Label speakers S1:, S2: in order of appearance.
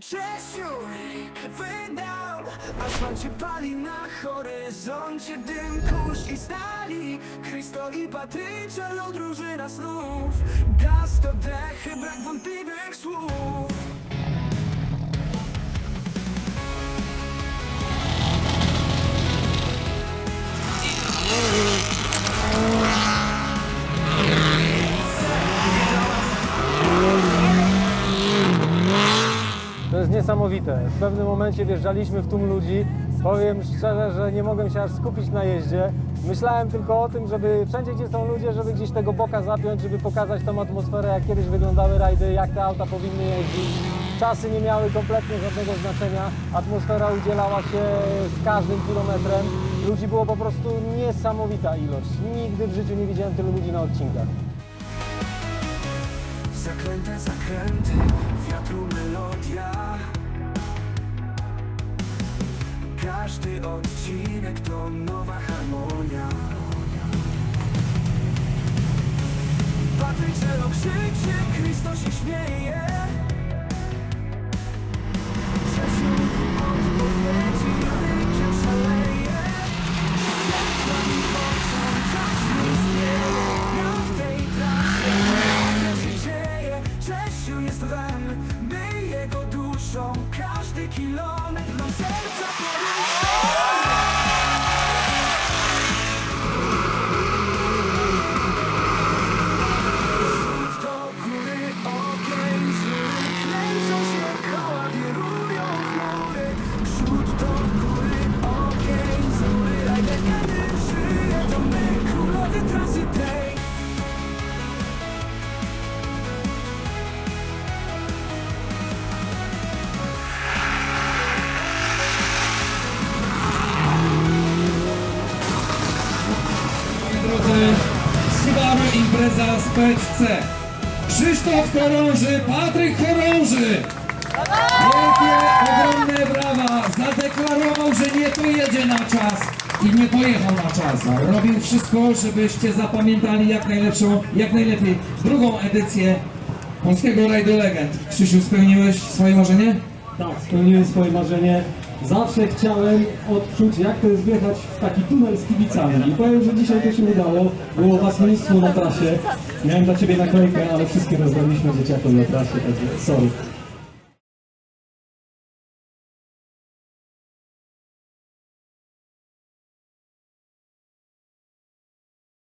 S1: Czesiu, wydał Asfalt się pali na horyzoncie Dym, kurz i stali Krysto i Patrycja, drużyna snów. Gaz to dechy, brak wątpliwych słów
S2: niesamowite. W pewnym momencie wjeżdżaliśmy w tłum ludzi. Powiem szczerze, że nie mogłem się aż skupić na jeździe. Myślałem tylko o tym, żeby wszędzie, gdzie są ludzie, żeby gdzieś tego boka zapiąć, żeby pokazać tą atmosferę, jak kiedyś wyglądały rajdy, jak te auta powinny jeździć. Czasy nie miały kompletnie żadnego znaczenia. Atmosfera udzielała się z każdym kilometrem. Ludzi było po prostu niesamowita ilość. Nigdy w życiu nie widziałem tylu ludzi na odcinkach.
S1: Zakręty, zakręty, wiatru melodia Każdy odcinek to nowa harmonia. Patrycelo krzyczy, Chrysto się śmieje. Czesiu odpowiedzi, rykiem szaleje. Światłami mocą czas nie istnieje Na tej trasie Nagle się dzieje. Czesiu jest wem My jego duszą. Każdy kilometr nam serca
S3: Subaru Impreza Spec C. Krzysztof Chorąży, Patryk Chorąży. Wielkie, ogromne brawa. Zadeklarował, że nie pojedzie na czas i nie pojechał na czas. Robił wszystko, żebyście zapamiętali jak najlepszą, jak najlepiej drugą edycję Polskiego Rajdu Legend. Krzysiu, spełniłeś swoje marzenie?
S2: Tak, spełniłem swoje marzenie. Zawsze chciałem odczuć, jak to jest wjechać w taki tunel z kibicami. I powiem, że dzisiaj to się udało. Było was mnóstwo na trasie. Miałem dla ciebie naklejkę, ale wszystkie rozdaliśmy dzieciakom na trasie, także sorry.